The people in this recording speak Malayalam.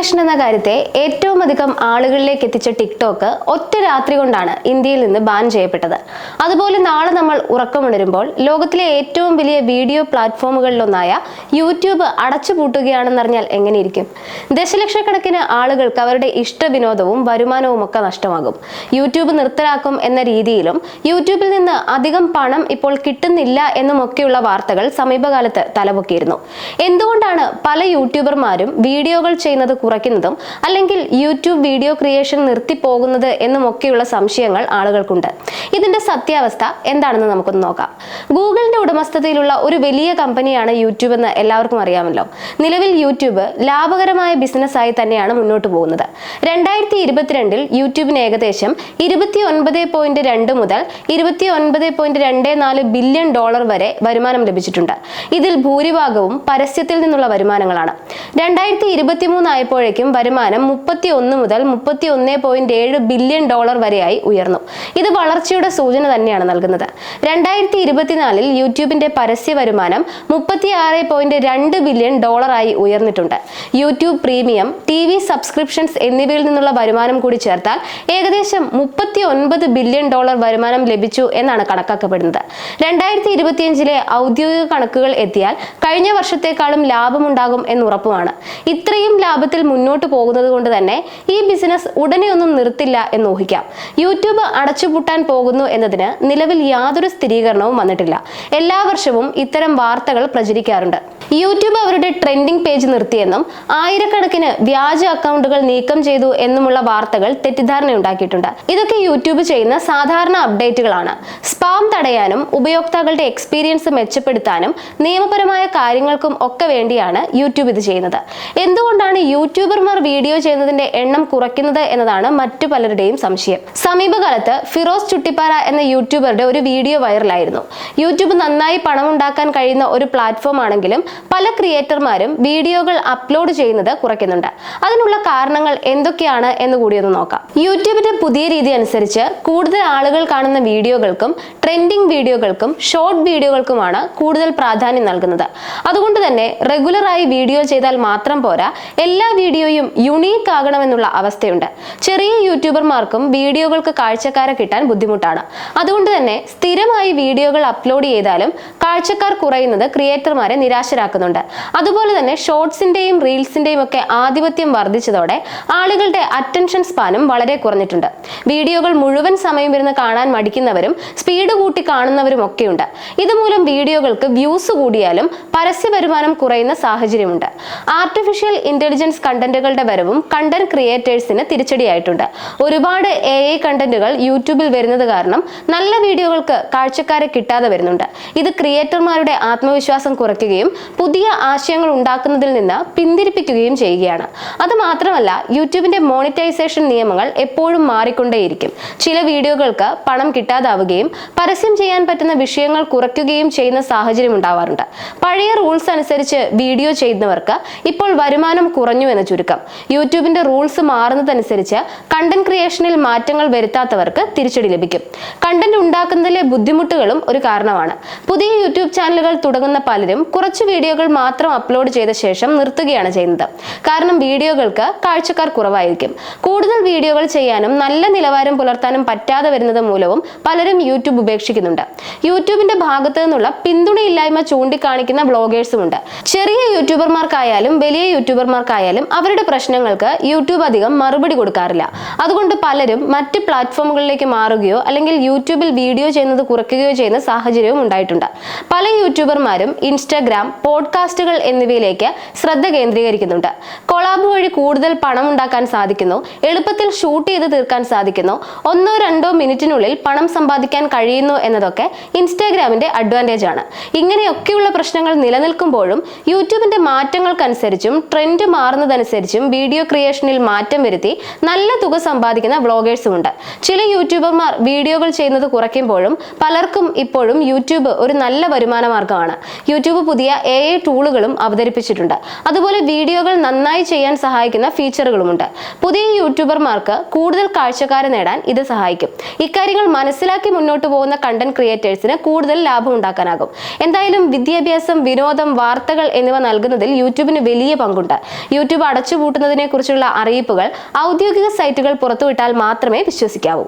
ക്രിയേഷൻ എന്ന കാര്യത്തെ ഏറ്റവും അധികം ആളുകളിലേക്ക് എത്തിച്ച ടിക്ടോക്ക് ഒറ്റ രാത്രി കൊണ്ടാണ് ഇന്ത്യയിൽ നിന്ന് ബാൻ ചെയ്യപ്പെട്ടത്. അതുപോലെ നാളെ നമ്മൾ ഉറക്കമുണരുമ്പോൾ ലോകത്തിലെ ഏറ്റവും വലിയ വീഡിയോ പ്ലാറ്റ്ഫോമുകളിലൊന്നായ യൂട്യൂബ് അടച്ചുപൂട്ടുകയാണെന്നറിഞ്ഞാൽ എങ്ങനെയിരിക്കും? ദശലക്ഷക്കണക്കിന് ആളുകൾക്ക് അവരുടെ ഇഷ്ട വിനോദവും വരുമാനവും ഒക്കെ നഷ്ടമാകും. യൂട്യൂബ് നിർത്തലാക്കും എന്ന രീതിയിലും യൂട്യൂബിൽ നിന്ന് അധികം പണം ഇപ്പോൾ കിട്ടുന്നില്ല എന്നുമൊക്കെയുള്ള വാർത്തകൾ സമീപകാലത്ത് തലപൊക്കിയിരുന്നു. എന്തുകൊണ്ടാണ് പല യൂട്യൂബർമാരും വീഡിയോകൾ ചെയ്യുന്നത് കുറയ്ക്കുന്നതും അല്ലെങ്കിൽ യൂട്യൂബ് വീഡിയോ ക്രിയേഷൻ നിർത്തിപ്പോകുന്നത് എന്നുമൊക്കെയുള്ള സംശയങ്ങൾ ആളുകൾക്കുണ്ട്. ഇതിന്റെ സത്യാവസ്ഥ എന്താണെന്ന് നമുക്കൊന്ന് നോക്കാം. ഗൂഗിളിന്റെ ഉടമസ്ഥതയിലുള്ള ഒരു വലിയ കമ്പനിയാണ് യൂട്യൂബ് എന്ന് എല്ലാവർക്കും അറിയാമല്ലോ. നിലവിൽ യൂട്യൂബ് ലാഭകരമായ ബിസിനസ്സായി തന്നെയാണ് മുന്നോട്ട് പോകുന്നത്. രണ്ടായിരത്തി ഇരുപത്തിരണ്ടിൽ യൂട്യൂബിന് ഏകദേശം ഇരുപത്തി ഒൻപത് പോയിന്റ് രണ്ട് മുതൽ ഇരുപത്തി ഒൻപത് പോയിന്റ് രണ്ട് നാല് ബില്യൺ ഡോളർ വരെ വരുമാനം ലഭിച്ചിട്ടുണ്ട്. ഇതിൽ ഭൂരിഭാഗവും പരസ്യത്തിൽ നിന്നുള്ള വരുമാനങ്ങളാണ്. രണ്ടായിരത്തി ഇരുപത്തി ആയപ്പോഴേക്കും വരുമാനം മുപ്പത്തി ഒന്ന് മുതൽ മുപ്പത്തി ഒന്ന് പോയിന്റ് ഏഴ് ബില്യൺ ഡോളർ വരെയായി ഉയർന്നു. ഇത് വളർച്ചയുടെ സൂചന തന്നെയാണ് നൽകുന്നത്. രണ്ടായിരത്തി ഇരുപത്തിനാലിൽ യൂട്യൂബിന്റെ പരസ്യ വരുമാനം മുപ്പത്തി ആറ് പോയിന്റ് രണ്ട് ബില്യൺ ഡോളറായി ഉയർന്നിട്ടുണ്ട്. YouTube premium T V subscriptions എന്നിവയിൽ നിന്നുള്ള വരുമാനം കൂടി ചേർത്താൽ ഏകദേശം മുപ്പത്തി ഒൻപത് ബില്യൺ ഡോളർ വരുമാനം ലഭിച്ചു എന്നാണ് കണക്കാക്കപ്പെടുന്നത്. രണ്ടായിരത്തി ഇരുപത്തിയഞ്ചിലെ ഔദ്യോഗിക കണക്കുകൾ എത്തിയാൽ കഴിഞ്ഞ വർഷത്തെക്കാളും ലാഭമുണ്ടാകും എന്നുറപ്പുമാണ് ഇത്രയും ലാഭത്തിൽ മുന്നോട്ട് പോകുന്നത് കൊണ്ട് തന്നെ ഈ ബിസിനസ് ഉടനെ ഒന്നും നിർത്തില്ല എന്ന് ഊഹിക്കാം. യൂട്യൂബ് അടച്ചുപൂട്ടാൻ പോകുന്നു എന്നതിന് നിലവിൽ യാതൊരു സ്ഥിരീകരണവും വന്നിട്ടില്ല. എല്ലാ വർഷവും ഇത്തരം വാർത്തകൾ പ്രചരിക്കാറുണ്ട്. യൂട്യൂബ് അവരുടെ ട്രെൻഡിംഗ് പേജ് നിർത്തിയെന്നും ആയിരക്കണക്കിന് വ്യാജ അക്കൗണ്ടുകൾ നീക്കം ചെയ്തു എന്നുമുള്ള വാർത്തകൾ തെറ്റിദ്ധാരണ ഉണ്ടാക്കിയിട്ടുണ്ട് ഇതൊക്കെ യൂട്യൂബ് ചെയ്യുന്ന സാധാരണ അപ്ഡേറ്റുകളാണ്. സ്പാം തടയാനും ഉപയോക്താക്കളുടെ എക്സ്പീരിയൻസ് മെച്ചപ്പെടുത്താനും നിയമപരമായ കാര്യങ്ങൾക്കും ഒക്കെ വേണ്ടിയാണ് യൂട്യൂബ് ഇത് ചെയ്യുന്നത്. എന്തുകൊണ്ടാണ് യൂട്യൂബർമാർ വീഡിയോ ചെയ്യുന്നതിന്റെ എണ്ണം കുറയ്ക്കുന്നത് എന്നതാണ് മറ്റു പലരുടെയും സംശയം. സമീപകാലത്ത് ഫിറോസ് ചുട്ടിപ്പാറ എന്ന യൂട്യൂബറുടെ ഒരു വീഡിയോ വൈറലായിരുന്നു. യൂട്യൂബ് നന്നായി പണമുണ്ടാക്കാൻ കഴിയുന്ന ഒരു പ്ലാറ്റ്ഫോം ആണെങ്കിലും പല ക്രിയേറ്റർമാരും വീഡിയോകൾ അപ്ലോഡ് ചെയ്യുന്നത് കുറയ്ക്കുന്നുണ്ട്. അതിനുള്ള കാരണങ്ങൾ എന്തൊക്കെയാണ് എന്ന് കൂടി ഒന്ന് നോക്കാം. യൂട്യൂബിന്റെ പുതിയ രീതി അനുസരിച്ച് കൂടുതൽ ആളുകൾ കാണുന്ന വീഡിയോകൾക്കും ട്രെൻഡിംഗ് വീഡിയോകൾക്കും ഷോർട്ട് വീഡിയോകൾക്കുമാണ് കൂടുതൽ പ്രാധാന്യം നൽകുന്നത്. അതുകൊണ്ട് തന്നെ റെഗുലറായി വീഡിയോ ചെയ്താൽ മാത്രം പോരാ എല്ലാ വീഡിയോയും യുണീക്ക് ആകണമെന്നുള്ള അവസ്ഥയുണ്ട്. ചെറിയ യൂട്യൂബർമാർക്കും വീഡിയോകൾക്ക് കാഴ്ചക്കാരെ കിട്ടാൻ ബുദ്ധിമുട്ടാണ്. അതുകൊണ്ട് തന്നെ സ്ഥിരമായി വീഡിയോകൾ അപ്ലോഡ് ചെയ്താലും കാഴ്ചക്കാർ കുറയുന്നത് ക്രിയേറ്റർമാരെ നിരാശരാക്കുന്നുണ്ട്. അതുപോലെ തന്നെ ഷോർട്സിന്റെയും റീൽസിന്റെയും ഒക്കെ ആധിപത്യം വർദ്ധിച്ചതോടെ ആളുകളുടെ അറ്റൻഷൻ സ്പാനും വളരെ കുറഞ്ഞിട്ടുണ്ട്. വീഡിയോകൾ മുഴുവൻ സമയം ഇരുന്ന് കാണാൻ മടിക്കുന്നവരും സ്പീഡ് കൂട്ടി കാണുന്നവരും ഒക്കെയുണ്ട്. ഇതുമൂലം വീഡിയോകൾക്ക് വ്യൂസ് കൂടിയാലും പരസ്യ വരുമാനം കുറയുന്ന സാഹചര്യമുണ്ട്. ആർട്ടിഫിഷ്യൽ ഇന്റലിജൻസ് കണ്ടന്റുകളുടെ വരവും കണ്ടന്റ് ക്രിയേറ്റേഴ്സിന് തിരിച്ചടിയായിട്ടുണ്ട്. ഒരുപാട് എ ഐ കണ്ടന്റുകൾ യൂട്യൂബിൽ വരുന്നത് കാരണം നല്ല വീഡിയോകൾക്ക് കാഴ്ചക്കാരെ കിട്ടാതെ വരുന്നുണ്ട്. ഇത് ക്രിയേറ്റർമാരുടെ ആത്മവിശ്വാസം കുറയ്ക്കുകയും പുതിയ ആശയങ്ങൾ ഉണ്ടാക്കുന്നതിൽ നിന്ന് പിന്തിരിപ്പിക്കുകയും ചെയ്യുകയാണ്. അത് മാത്രമല്ല യൂട്യൂബിന്റെ മോണിറ്റൈസേഷൻ നിയമങ്ങൾ എപ്പോഴും മാറിക്കൊണ്ടേയിരിക്കും. ചില വീഡിയോകൾക്ക് പണം കിട്ടാതാവുകയും പരസ്യം ചെയ്യാൻ പറ്റുന്ന വിഷയങ്ങൾ കുറയ്ക്കുകയും ചെയ്യുന്ന സാഹചര്യം ഉണ്ടാവാറുണ്ട്. പഴയ റൂൾസ് അനുസരിച്ച് വീഡിയോ ചെയ്യുന്നവർക്ക് ഇപ്പോൾ വരുമാനം കുറഞ്ഞു എന്ന് ചുരുക്കം. യൂട്യൂബിന്റെ റൂൾസ് മാറുന്നതനുസരിച്ച് കണ്ടന്റ് ക്രിയേഷനിൽ മാറ്റങ്ങൾ വരുത്താത്തവർക്ക് തിരിച്ചടി ലഭിക്കും. കണ്ടന്റ് ഉണ്ടാക്കുന്നതിലെ ബുദ്ധിമുട്ടുകളും ഒരു കാരണമാണ്. പുതിയ യൂട്യൂബ് ചാനലുകൾ തുടങ്ങുന്ന പലരും കുറച്ച് വീഡിയോകൾ മാത്രം അപ്ലോഡ് ചെയ്ത ശേഷം നിർത്തുകയാണ് ചെയ്യുന്നത്. കാരണം വീഡിയോകൾക്ക് കാഴ്ചക്കാർ കുറവായിരിക്കും. കൂടുതൽ വീഡിയോകൾ ചെയ്യാനും നല്ല നിലവാരം പുലർത്താനും പറ്റാതെ വരുന്നത് മൂലവും പലരും യൂട്യൂബ് ഉപേക്ഷിക്കുന്നുണ്ട്. യൂട്യൂബിന്റെ ഭാഗത്തു നിന്നുള്ള പിന്തുണയില്ലായ്മ ചൂണ്ടിക്കാണിക്കുന്ന ബ്ലോഗേഴ്സും ഉണ്ട് ചെറിയ യൂട്യൂബർമാർക്കായാലും വലിയ യൂട്യൂബർമാർക്കായാലും അവരുടെ പ്രശ്നങ്ങൾക്ക് യൂട്യൂബ് അധികം മറുപടി കൊടുക്കാറില്ല. അതുകൊണ്ട് പലരും മറ്റ് പ്ലാറ്റ്ഫോമുകളിലേക്ക് മാറുകയോ അല്ലെങ്കിൽ യൂട്യൂബിൽ വീഡിയോ ചെയ്യുന്നത് കുറയ്ക്കുകയോ ചെയ്യുന്ന സാഹചര്യവും ഉണ്ടായിട്ടുണ്ട്. പല യൂട്യൂബർമാരും ഇൻസ്റ്റാഗ്രാം പോഡ്കാസ്റ്റുകൾ എന്നിവയിലേക്ക് ശ്രദ്ധ കേന്ദ്രീകരിക്കുന്നുണ്ട്. കൊളാബ് വഴി കൂടുതൽ പണം ഉണ്ടാക്കാൻ സാധിക്കുന്നു എളുപ്പത്തിൽ ഷൂട്ട് ചെയ്ത് തീർക്കാൻ സാധിക്കുന്നു ഒന്നോ രണ്ടോ മിനിറ്റിനുള്ളിൽ പണം സമ്പാദിക്കാൻ കഴിയുന്നു എന്നതൊക്കെ ഇൻസ്റ്റാഗ്രാമിന്റെ അഡ്വാന്റേജ് ആണ്. ഇങ്ങനെയൊക്കെയുള്ള പ്രശ്നങ്ങൾ നിലനിൽക്കുമ്പോഴും യൂട്യൂബിന്റെ മാറ്റങ്ങൾക്കനുസരിച്ചും ട്രെൻഡ് മാറുന്നതനുസരിച്ചും വീഡിയോ ക്രിയേഷനിൽ മാറ്റം വരുത്തി നല്ല തുക സമ്പാദിക്കുന്ന വ്ളോഗേഴ്സും ഉണ്ട്. ചില യൂട്യൂബർമാർ വീഡിയോകൾ ചെയ്യുന്നത് കുറയ്ക്കുമ്പോഴും പലർക്കും ഇപ്പോഴും യൂട്യൂബ് ഒരു നല്ല വരുമാന മാർഗമാണ് യൂട്യൂബ് പുതിയ എ ഐ ടൂളുകളും അവതരിപ്പിച്ചിട്ടുണ്ട്. അതുപോലെ വീഡിയോകൾ നന്നായി ചെയ്യാൻ സഹായിക്കുന്ന ഫീച്ചറുകളുമുണ്ട് പുതിയ യൂട്യൂബർമാർക്ക് കൂടുതൽ കാഴ്ചക്കാരെ നേടാൻ ഇത് സഹായിക്കും. ഇക്കാര്യങ്ങൾ മനസ്സിലാക്കി മുന്നോട്ട് പോകുന്ന കണ്ടന്റ് ക്രിയേറ്റേഴ്സിന് കൂടുതൽ ലാഭം ഉണ്ടാക്കാനാകും. എന്തായാലും വിദ്യാഭ്യാസം വിനോദം വാർത്തകൾ എന്നിവ നൽകുന്നതിൽ യൂട്യൂബിന് വലിയ പങ്കുണ്ട്. യൂട്യൂബ് അടച്ചുപൂട്ടുന്നതിനെ കുറിച്ചുള്ള അറിയിപ്പുകൾ ഔദ്യോഗിക സൈറ്റുകൾ പുറത്തുവിട്ടാൽ മാത്രമേ വിശ്വസിക്കാവൂ.